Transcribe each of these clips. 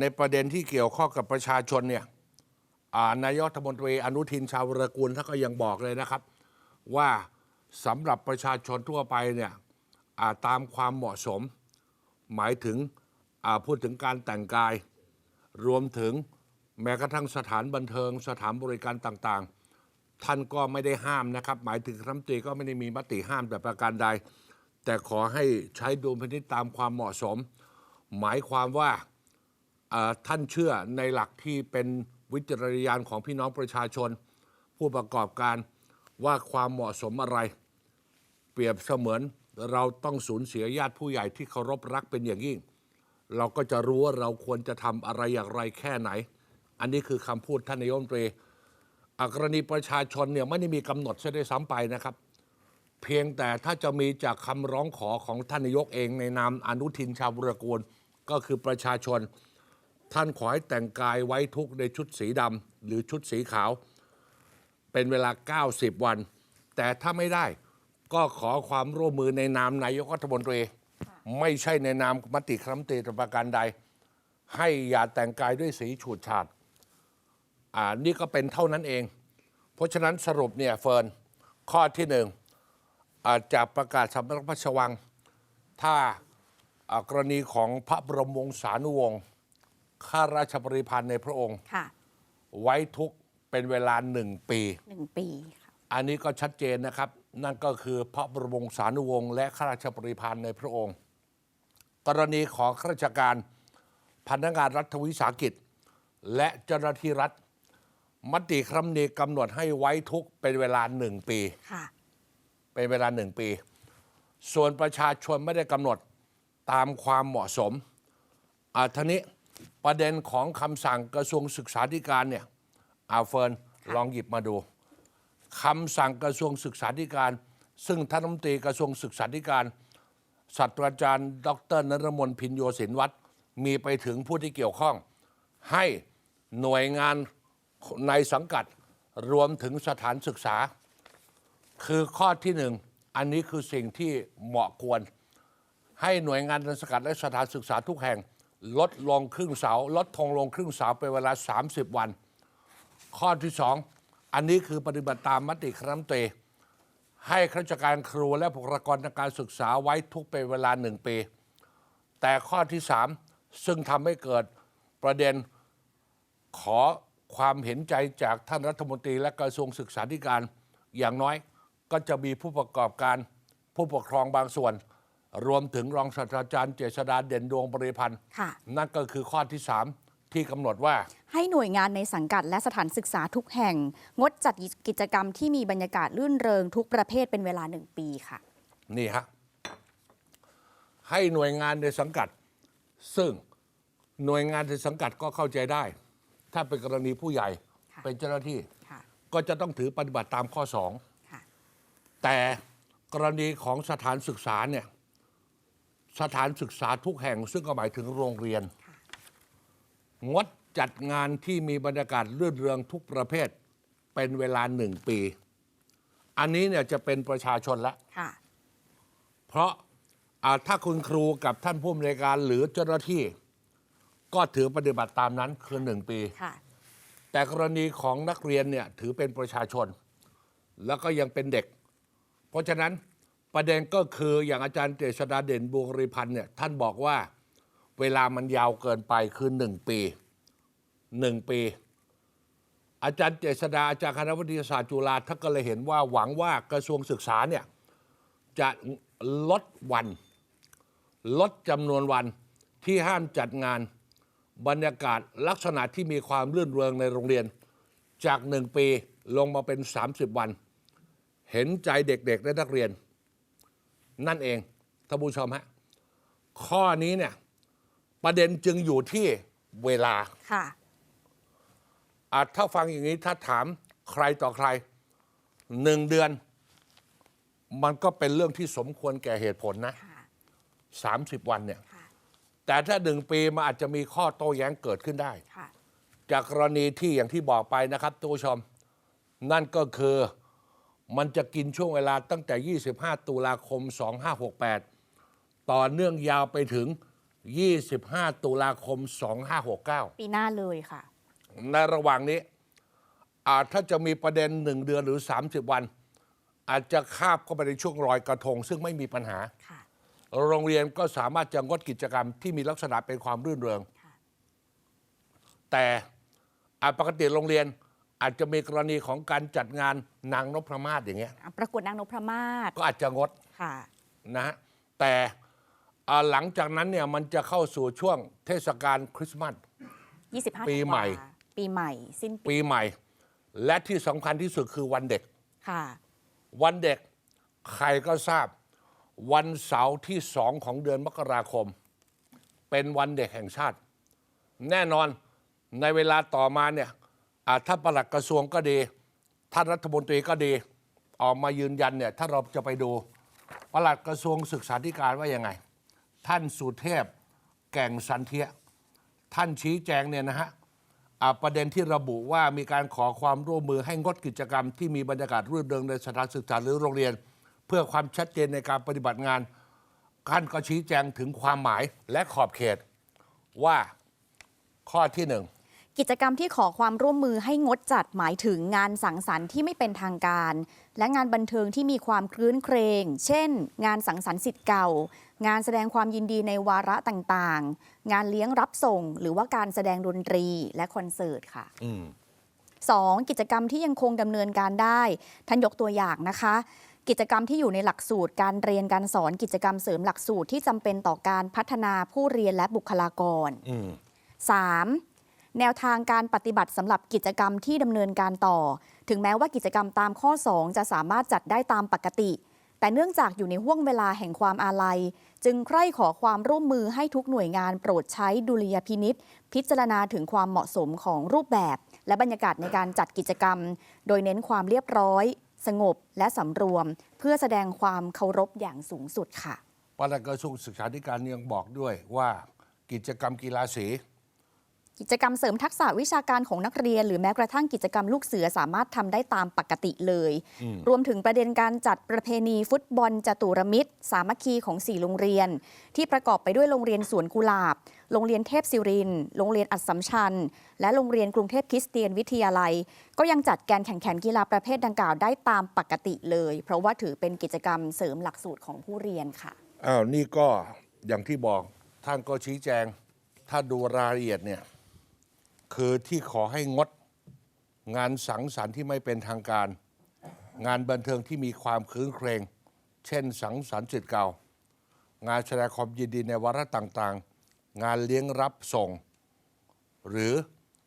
ในประเด็นที่เกี่ยวข้องกับประชาชนเนี่ยนายกรัฐมนตรีอนุทินชาวรกูลท่านก็ยังบอกเลยนะครับ ว่าสำหรับประชาชนทั่วไปเนี่ยาตามความเหมาะสม หมายถึงพูดถึงการแต่งกาย รวมถึงแม้กระทั่งสถานบันเทิง สถานบริการต่างๆ ท่านก็ไม่ได้ห้ามนะครับ หมายถึงรัฐมนตรีก็ไม่ได้มีมติห้ามแต่ประการใด แต่ขอให้ใช้ดุลพินิจตามความเหมาะสม หมายความว่า ท่านเชื่อในหลักที่เป็นวิจารณญาณของพี่น้องประชาชน ผู้ประกอบการว่าความเหมาะสมอะไร เปรียบเสมือนเราต้องสูญเสียญาติผู้ใหญ่ที่เคารพรักเป็นอย่างยิ่ง เราก็จะรู้ว่าเราควรจะทำอะไรอย่างไรแค่ไหน อันนี้คือคำพูดท่านนายกรัฐมนตรีอะกรณีประชาชนเนี่ยไม่ได้มีกำหนดซะด้วยซ้ำไปนะครับ เพียงแต่ถ้าจะมีจากคำร้องขอของท่านนายกเองในนามอนุทินชาญบุรกูลก็คือประชาชน ท่านขอให้แต่งกายไว้ทุกในชุดสีดำหรือชุดสีขาว เป็นเวลา 90 วัน แต่ถ้าไม่ได้ก็ขอความร่วมมือในนามนายกรัฐมนตรี ไม่ใช่ในนามมติคณะรัมนตรีแต่ประการใด ให้อย่าแต่งกายด้วยสีฉูดฉาดอ่านี่ก็เป็นเท่านั้นเอง เพราะฉะนั้นสรุปเนี่ยเฟิร์นข้อที่หนึ่งอาจจะประกาศสำนักพระราชวัง ถ้ากรณีของพระบรมวงศานุวงศ์ ข้าราชบริพารในพระองค์ ค่ะไว้ทุกข์เป็นเวลาหนึ่งปี หนึ่งปีค่ะอันนี้ก็ชัดเจนนะครับ นั่นก็คือพระบรมวงศานุวงศ์และข้าราชบริพารในพระองค์ กรณีของข้าราชการพนักงานรัฐวิสาหกิจ และเจ้าหน้าที่รัฐ มติครั้นี้กำหนดให้ไว้ทุกข์เป็นเวลาหนึ่งปี ค่ะ เป็นเวลาหนึ่งปี ส่วนประชาชนไม่ได้กำหนดตามความเหมาะสมอาทีนี้ ประเด็นของคำสั่งกระทรวงศึกษาธิการเนี่ยอาเฟิร์นลองหยิบมาดูคำสั่งกระทรวงศึกษาธิการ ซึ่งท่านรัฐมนตรีกระทรวงศึกษาธิการศาสตราจารย์ ดรนรมนพินโยศินวัตรมีไปถึงผู้ที่เกี่ยวข้อง ให้หน่วยงานในสังกัดรวมถึงสถานศึกษา คือข้อที่หนึ่งอันนี้คือสิ่งที่เหมาะควร ให้หน่วยงานราชการและสถานศึกษาทุกแห่ง ลดลงครึ่งเสาลดทงลงครึ่งเสาเป็นเวลา 30 วัน ข้อที่สองอันนี้คือปฏิบัติตามมติคณะมนตรีให้ข้าราชการครูและบุคลากรทางการศึกษาไว้ทุกเป็นเวลาหนึ่งปี แต่ข้อที่สามซึ่งทำให้เกิดประเด็นขอความเห็นใจจากท่านรัฐมนตรีและกระทรวงศึกษาธิการอย่างน้อยก็จะมีผู้ประกอบการผู้ปกครองบางส่วน รวมถึงรองศาสตราจารย์เจษดาเด่นดวงบริพันธ์ค่ะนั่นก็คือข้อที่สามที่กำหนดว่า ให้หน่วยงานในสังกัดและสถานศึกษาทุกแห่ง งดจัดกิจกรรมที่มีบรรยากาศรื่นเริงทุกประเภทเป็นเวลาหนึ่งปีค่ะ นี่ฮะให้หน่วยงานในสังกัด ซึ่งหน่วยงานในสังกัดก็เข้าใจได้ ถ้าเป็นกรณีผู้ใหญ่ค่ะเป็นเจ้าหน้าที่ค่ะก็จะต้องถือปฏิบัติตามข้อสองค่ะแต่กรณีของสถานศึกษาเนี่ย สถานศึกษาทุกแห่ง ซึ่งก็หมายถึงโรงเรียนค่ะงดจัดงานที่มีบรรยากาศรื่นเริงทุกประเภท เป็นเวลาหนึ่งปี อันนี้เนี่ยจะเป็นประชาชนละค่ะเพราะอ่าถ้าคุณครูกับท่านผู้อำนวยการหรือเจ้าหน้าที่ ก็ถือปฏิบัติตามนั้นคือหนึ่งปี ค่ะแต่กรณีของนักเรียนเนี่ยถือเป็นประชาชน แล้วก็ยังเป็นเด็ก เพราะฉะนั้น ประเด็นก็คืออย่างอาจารย์เจษดาเด่นบุริพันธ์เนี่ยท่านบอกว่าเวลามันยาวเกินไปคือหนึ่งปีหนึ่งปี อาจารย์เจษดาอาจารย์คณะวิทยาศาสตร์จุฬาท่านก็เลยเห็นว่าหวังว่ากระทรวงศึกษาเนี่ยจะลดวัน ลดจำนวนวันที่ห้ามจัดงานบรรยากาศลักษณะที่มีความรื่นเริงในโรงเรียน จากหนึ่งปีลงมาเป็น 30 วัน เห็นใจเด็กๆและนักเรียน นั่นเองท่านผู้ชมฮะข้อนี้เนี่ย ประเด็นจึงอยู่ที่เวลาค่ะอาจถ้าฟังอย่างนี้ถ้าถามใครต่อใครหนึ่งเดือน มันก็เป็นเรื่องที่สมควรแก่เหตุผลนะค่ะ30วันเนี่ยค่ะแต่ถ้าหนึ่งปีมันอาจจะมีข้อโต้แย้งเกิดขึ้นได้ค่ะจากกรณีที่อย่างที่บอกไปนะครับทุกผู้ชม นั่นก็คือ มันจะกินช่วงเวลาตั้งแต่ 25 ตุลาคม 2568 ต่อเนื่องยาวไปถึง 25 ตุลาคม 2569 ปีหน้าเลยค่ะ ในระหว่างนี้อาจถ้าจะมีประเด็นหนึ่งเดือนหรือ 30 วัน อาจจะคาบเข้าไปในช่วงรอยกระทง ซึ่งไม่มีปัญหาค่ะโรงเรียนก็สามารถจะงดกิจกรรมที่มีลักษณะเป็นความรื่นเริงค่ะแต่อาจปกติโรงเรียน อาจจะมีกรณีของการจัดงานนางนพมาศอย่างเงี้ยอะประกวดนางนพมาศก็อาจจะงดค่ะนะฮะแต่อ่าหลังจากนั้นเนี่ยมันจะเข้าสู่ช่วงเทศกาลคริสต์มาส25ปีใหม่ธันวาปีใหม่ สิ้นปีปีใหม่ และที่สำคัญที่สุดคือวันเด็กค่ะวันเด็กใครก็ทราบ วันเสาร์ที่สองของเดือนมกราคม เป็นวันเด็กแห่งชาติ แน่นอนในเวลาต่อมาเนี่ยอ่า ถ้าปลัดกระทรวงก็ดี ท่านรัฐมนตรีก็ดี ออกมายืนยันเนี่ยถ้าเราจะไปดูปลัดกระทรวงศึกษาธิการว่ายังไง ท่านสุเทพแก่งสันเทีย ท่านชี้แจงเนี่ยนะฮะประเด็นที่ระบุว่ามีการขอความร่วมมือให้งดกิจกรรม ที่มีบรรยากาศรื่นเริงในสถานศึกษาหรือโรงเรียน เพื่อความชัดเจนในการปฏิบัติงานท่านก็ชี้แจงถึงความหมายและขอบเขตว่าข้อที่หนึ่ง กิจกรรมที่ขอความร่วมมือให้งดจัดหมายถึงงานสังสรรค์ที่ไม่เป็นทางการ และงานบันเทิงที่มีความคลื้นเครงเช่น งานสังสรรค์สิทธิ์เก่า งานแสดงความยินดีในวาระต่างๆ งานเลี้ยงรับส่ง หรือว่าการแสดงดนตรีและคอนเสิร์ตค่ะอืม 2. กิจกรรมที่ยังคงดำเนินการได้ท่านยกตัวอย่างนะคะ กิจกรรมที่อยู่ในหลักสูตร การเรียนการสอนกิจกรรมเสริมหลักสูตรที่จำเป็นต่อการพัฒนาผู้เรียนและบุคลากรอืม 3. แนวทางการปฏิบัติสำหรับกิจกรรมที่ดำเนินการต่อ ถึงแม้ว่ากิจกรรมตามข้อ 2 จะสามารถจัดได้ตามปกติ แต่เนื่องจากอยู่ในห่วงเวลาแห่งความอาลัย จึงใคร่ขอความร่วมมือให้ทุกหน่วยงานโปรดใช้ดุลยพินิษพิจารณาถึงความเหมาะสมของรูปแบบ และบรรยากาศในการจัดกิจกรรม โดยเน้นความเรียบร้อย สงบและสำรวม เพื่อแสดงความเคารพอย่างสูงสุดค่ะปลัดกระทรวงศึกษาธิการยังบอกด้วยว่ากิจกรรมกีฬาสี กิจกรรมเสริมทักษะวิชาการของนักเรียน หรือแม้กระทั่งกิจกรรมลูกเสือสามารถทำได้ตามปกติเลย รวมถึงประเด็นการจัดประเพณีฟุตบอลจตุรมิตร สามัคคีของ 4 โรงเรียน ที่ประกอบไปด้วยโรงเรียนสวนกุหลาบ โรงเรียนเทพศิรินทร์โรงเรียนอัสสัมชัญ และโรงเรียนกรุงเทพคริสเตียนวิทยาลัย ก็ยังจัดการแข่งขันกีฬาประเภทดังกล่าวได้ตามปกติเลย เพราะว่าถือเป็นกิจกรรมเสริมหลักสูตรของผู้เรียนค่ะอ้าวนี่ก็อย่างที่บอกท่านก็ชี้แจง ถ้าดูรายละเอียดเนี่ย คือที่ขอให้งดงานสังสรรค์ที่ไม่เป็นทางการ งานบันเทิงที่มีความคืนเครง เช่น สังสรรค์จิตเก่า งานแสดงความยินดีในวาระต่างๆ งานเลี้ยงรับส่ง หรือ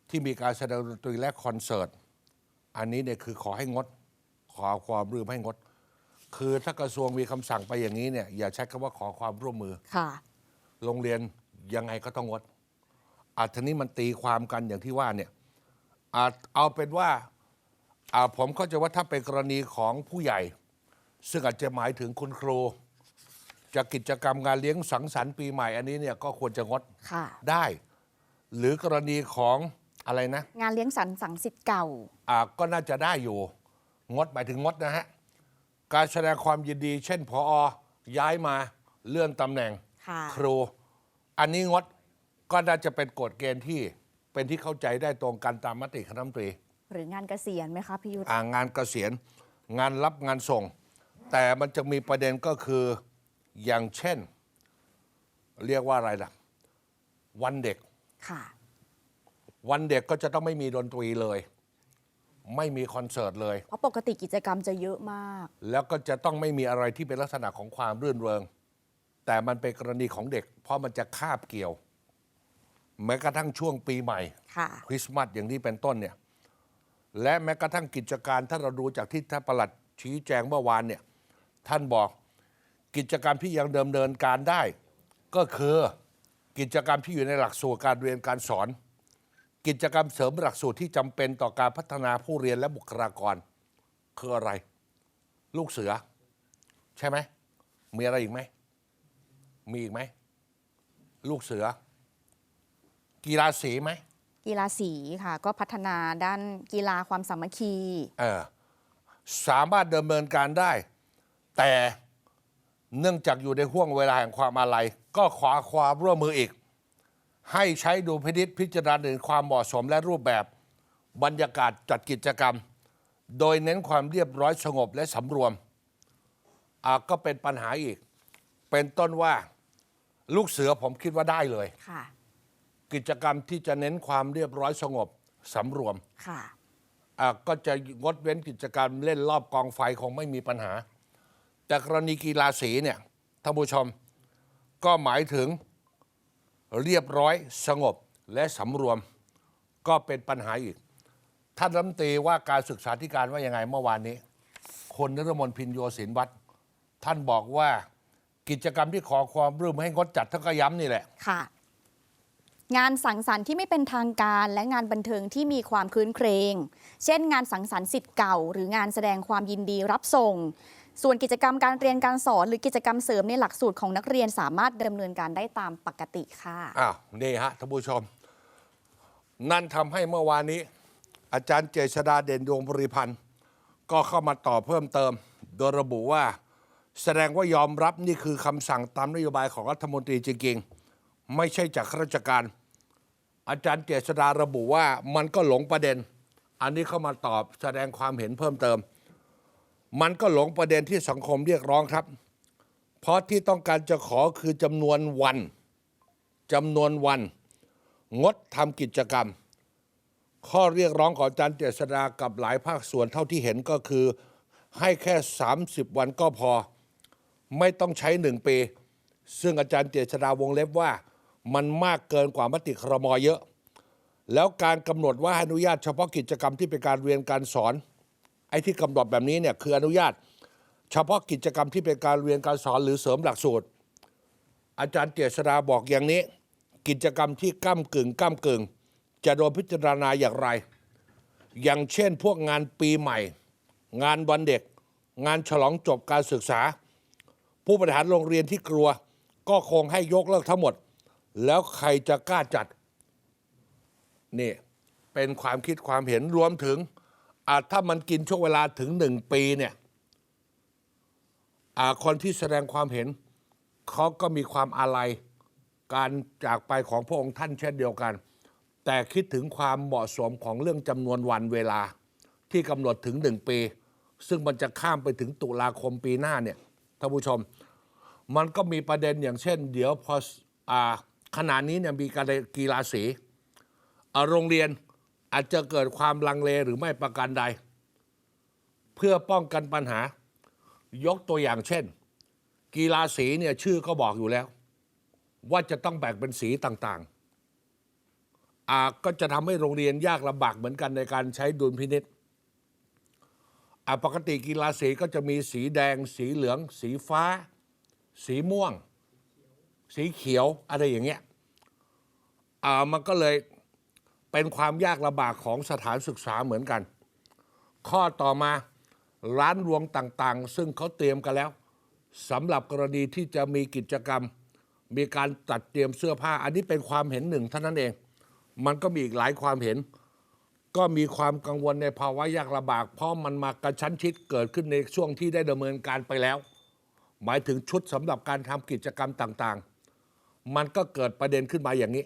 ที่มีการแสดงดนตรีและคอนเสิร์ต อันนี้เนี่ยคือขอให้งด ขอความร่วมให้งด คือถ้ากระทรวงมีคำสั่งไปอย่างนี้เนี่ยอย่าใช้คำว่าขอความร่วมมือค่ะ โรงเรียนยังไงก็ต้องงด อาทีนี้มันตีความกันอย่างที่ว่าเนี่ยอาเอาเป็นว่าอ่าผมเข้าใจว่าถ้าเป็นกรณีของผู้ใหญ่ ซึ่งอาจจะหมายถึงคุณครูจะกิจกรรมงานเลี้ยงสังสรรค์ปีใหม่อันนี้เนี่ยก็ควรจะงดค่ะ ได้ หรือกรณีของอะไรนะ งานเลี้ยงสันสังสิทธิ์เก่า อ่าก็น่าจะได้อยู่ งดหมายถึงงดนะฮะ การแสดงความยินดี เช่นพอย้ายมาเลื่อนตำแหน่งค่ะ ครู อันนี้งด ก็น่าจะเป็นกฎเกณฑ์ที่เป็นที่เข้าใจได้ตรงกันตามมติคณะรัฐมนตรี หรืองานเกษียณไหมคะพี่ยุทธอ่างานเกษียณงานรับงานส่ง แต่มันจะมีประเด็นก็คืออย่างเช่น เรียกว่าอะไรล่ะ วันเด็ก ค่ะ วันเด็กก็จะต้องไม่มีดนตรีเลย ไม่มีคอนเสิร์ตเลย เพราะปกติกิจกรรมจะเยอะมาก แล้วก็จะต้องไม่มีอะไรที่เป็นลักษณะของความรื่นเริง แต่มันเป็นกรณีของเด็ก เพราะมันจะคาบเกี่ยว แม้กระทั่งช่วงปีใหม่ค่ะ คริสต์มาสอย่างนี้เป็นต้นเนี่ย และแม้กระทั่งกิจการถ้าเราดูจากที่ท่านประหลัดชี้แจงเมื่อวานเนี่ย ท่านบอกกิจกรรมที่ยังดำเนินการได้ ก็คือกิจกรรมที่อยู่ในหลักสูตรการเรียนการสอน กิจกรรมเสริมหลักสูตรที่จำเป็นต่อการพัฒนาผู้เรียนและบุคลากร คืออะไร ลูกเสือ ใช่ไหมมีอะไรอีกไหมมีอีกไหมลูกเสือ กีฬาสีไหมกีฬาสีค่ะ ก็พัฒนาด้านกีฬาความสามัคคีเออสามารถดำเนินการได้ แต่เนื่องจากอยู่ในห่วงเวลาแห่งความอาลัย ก็ขอความร่วมมืออีก ให้ใช้ดูพินิษพิจารณาถึงความเหมาะสมและรูปแบบบรรยากาศจัดกิจกรรม โดยเน้นความเรียบร้อยสงบและสำรวมอ่าก็เป็นปัญหาอีก เป็นต้นว่าลูกเสือผมคิดว่าได้เลยค่ะ กิจกรรมที่จะเน้นความเรียบร้อยสงบสำรวมค่ะ อะก็จะงดเว้นกิจกรรมเล่นรอบกองไฟคงไม่มีปัญหา แต่กรณีกีฬาสีเนี่ยท่านผู้ชมก็หมายถึงเรียบร้อยสงบและสำรวมก็เป็นปัญหาอีก ท่านรัฐมนตรีว่าการศึกษาธิการว่ายังไงเมื่อวานนี้ คนนรมนพินโยศินวัตรท่านบอกว่ากิจกรรมที่ขอความร่วมมือให้งดจัดท่านก็ย้ำนี่แหละ ค่ะ งานสังสรรค์ที่ไม่เป็นทางการและงานบันเทิงที่มีความคืนเครง เช่น งานสังสรรค์สิทธิ์เก่า หรืองานแสดงความยินดีรับส่ง ส่วนกิจกรรมการเรียนการสอนหรือกิจกรรมเสริมในหลักสูตรของนักเรียนสามารถดำเนินการได้ตามปกติค่ะ อ้าวนี่ฮะท่านผู้ชม นั่นทำให้เมื่อวานนี้ อาจารย์เจษดาเด่นดวงบริพันธ์ ก็เข้ามาตอบเพิ่มเติม โดยระบุว่า แสดงว่ายอมรับนี่คือคำสั่งตามนโยบายของรัฐมนตรีจริงๆ ไม่ใช่จากข้าราชการ อาจารย์เจษดาระบุว่ามันก็หลงประเด็น อันนี้เข้ามาตอบแสดงความเห็นเพิ่มเติม มันก็หลงประเด็นที่สังคมเรียกร้องครับ เพราะที่ต้องการจะขอคือจำนวนวันจำนวนวัน งดทำกิจกรรม ข้อเรียกร้องของอาจารย์เจษดากับหลายภาคส่วนเท่าที่เห็นก็คือ ให้แค่ 30 วันก็พอ ไม่ต้องใช้หนึ่งปีซึ่งอาจารย์เจษดาวงเล็บว่า มันมากเกินกว่ามติครมเยอะ แล้วการกำหนดว่าอนุญาตเฉพาะกิจกรรมที่เป็นการเรียนการสอน ไอ้ที่กำหนดแบบนี้เนี่ยคืออนุญาต เฉพาะกิจกรรมที่เป็นการเรียนการสอนหรือเสริมหลักสูตร อาจารย์เจษดาบอกอย่างนี้ กิจกรรมที่ก้ากึ่งก้ากึ่ง จะโดนพิจารณาอย่างไร อย่างเช่น พวกงานปีใหม่ งานวันเด็ก งานฉลองจบการศึกษา ผู้บริหารโรงเรียนที่กลัว ก็คงให้ยกเลิกทั้งหมด แล้วใครจะกล้าจัด นี่ เป็นความคิดความเห็นรวมถึงอะถ้ามันกินช่วงเวลาถึงหนึ่งปีเนี่ยอะคนที่แสดงความเห็น เขาก็มีความอาลัยการจากไปของพระองค์ท่านเช่นเดียวกัน แต่คิดถึงความเหมาะสมของเรื่องจำนวนวันเวลา ที่กำหนดถึงหนึ่งปี ซึ่งมันจะข้ามไปถึงตุลาคมปีหน้าเนี่ยท่านผู้ชม มันก็มีประเด็นอย่างเช่น เดี๋ยวพออ่า ขณะนี้เนี่ยมีการกีฬาสีโรงเรียนอาจจะเกิดความลังเลหรือไม่ประการใด เพื่อป้องกันปัญหา ยกตัวอย่างเช่น กีฬาสีเนี่ยชื่อก็บอกอยู่แล้ว ว่าจะต้องแบ่งเป็นสีต่างๆอาก็จะทำให้โรงเรียนยากลำบากเหมือนกันในการใช้ดุลพินิษอ่าปกติกีฬาสีก็จะมีสีแดง สีเหลือง สีฟ้า สีม่วง สีเขียวอะไรอย่างเงี้ยอ่ามันก็เลยเป็นความยากลำบากของสถานศึกษาเหมือนกัน ข้อต่อมาร้านรวงต่างๆ ซึ่งเขาเตรียมกันแล้วสำหรับกรณีที่จะมีกิจกรรม มีการตัดเตรียมเสื้อผ้า อันนี้เป็นความเห็นหนึ่งเท่านั้นเอง มันก็มีอีกหลายความเห็น ก็มีความกังวลในภาวะยากลำบาก เพราะมันมากระชั้นชิดเกิดขึ้นในช่วงที่ได้ดำเนินการไปแล้ว หมายถึงชุดสำหรับการทำกิจกรรมต่างๆ มันก็เกิดประเด็นขึ้นมาอย่างนี้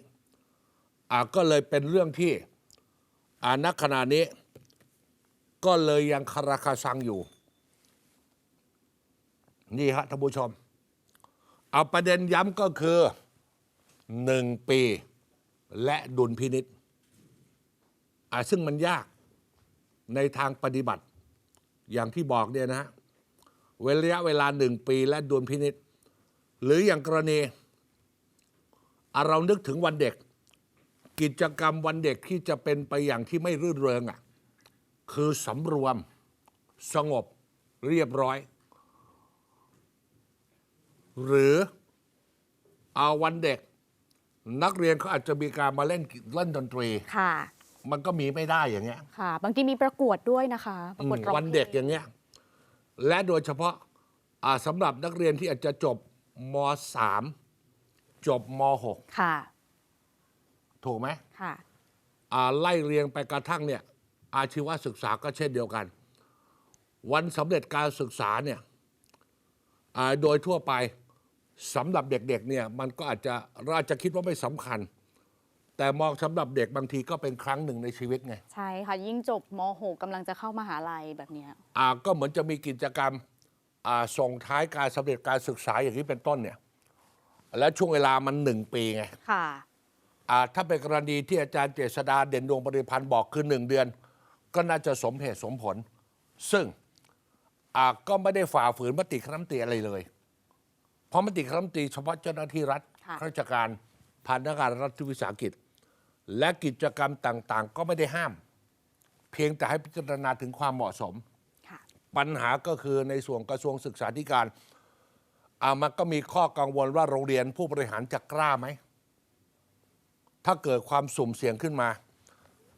อ่าก็เลยเป็นเรื่องที่อ่าณขณะนี้ ก็เลยยังคาราคาซังอยู่ นี่ฮะท่านผู้ชม เอาประเด็นย้ำก็คือหนึ่งปี และดุลพินิษอ่าซึ่งมันยากในทางปฏิบัติ อย่างที่บอกเนี่ยนะฮะเว้นระยะเวลาหนึ่งปีและดุลพินิษหรืออย่างกรณี เรานึกถึงวันเด็ก กิจกรรมวันเด็กที่จะเป็นไปอย่างที่ไม่รื่นเริงอะคือสำรวมสงบเรียบร้อย หรือเอาวันเด็ก นักเรียนเขาอาจจะมีการมาเล่นเล่นดนตรี ค่ะ มันก็มีไม่ได้อย่างเงี้ยค่ะ บางทีมีประกวดด้วยนะคะประกวดร้องวันเด็กอย่างเงี้ยและโดยเฉพาะอ่าสำหรับนักเรียนที่อาจจะจบม .3 จบม ค่ะ .6 ถูกไหมค่ะ อ่าไล่เรียงไปกระทั่งเนี่ย อาชีวศึกษาก็เช่นเดียวกัน วันสำเร็จการศึกษาเนี่ยอ่าโดยทั่วไปสำหรับเด็กๆเนี่ยมันก็อาจจะเราอาจจะคิดว่าไม่สำคัญ แต่มองสำหรับเด็กบางทีก็เป็นครั้งหนึ่งในชีวิตไง ใช่ค่ะ ยิ่งจบม .6 กำลังจะเข้ามหาลัยแบบเนี้ย อ่าก็เหมือนจะมีกิจกรรมอ่าส่งท้ายการสำเร็จการศึกษาอย่างนี้เป็นต้นเนี่ย และช่วงเวลามันหนึ่งปีไงค่ะอ่าถ้าเป็นกรณีที่อาจารย์เจษดาเด่นดวงบริพันธ์บอกคือหนึ่งเดือน ก็น่าจะสมเหตุสมผล ซึ่งอ่าก็ไม่ได้ฝ่าฝืนมติคณะรัฐมนตรีอะไรเลย เพราะมติคณะรัฐมนตรีเฉพาะเจ้าหน้าที่รัฐค่ะข้าราชการพนักงานรัฐวิสาหกิจ และกิจกรรมต่างๆ ก็ไม่ได้ห้าม เพียงแต่ให้พิจารณาถึงความเหมาะสมค่ะปัญหาก็คือในส่วนกระทรวงศึกษาธิการ อ่ามันก็มีข้อกังวลว่าโรงเรียนผู้บริหารจะกล้าไหม ถ้าเกิดความสุ่มเสี่ยงขึ้นมา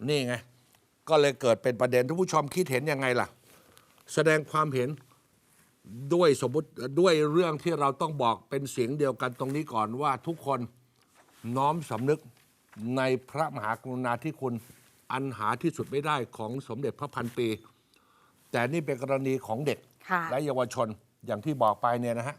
นี่ไง ก็เลยเกิดเป็นประเด็นทุกผู้ชมคิดเห็นยังไงล่ะ แสดงความเห็นด้วยสมมติด้วยเรื่องที่เราต้องบอกเป็นเสียงเดียวกันตรงนี้ก่อนว่าทุกคนน้อมสำนึกในพระมหากรุณาธิคุณอันหาที่สุดไม่ได้ของสมเด็จพระพันปี แต่นี่เป็นกรณีของเด็กค่ะและเยาวชนอย่างที่บอกไปเนี่ยนะฮะ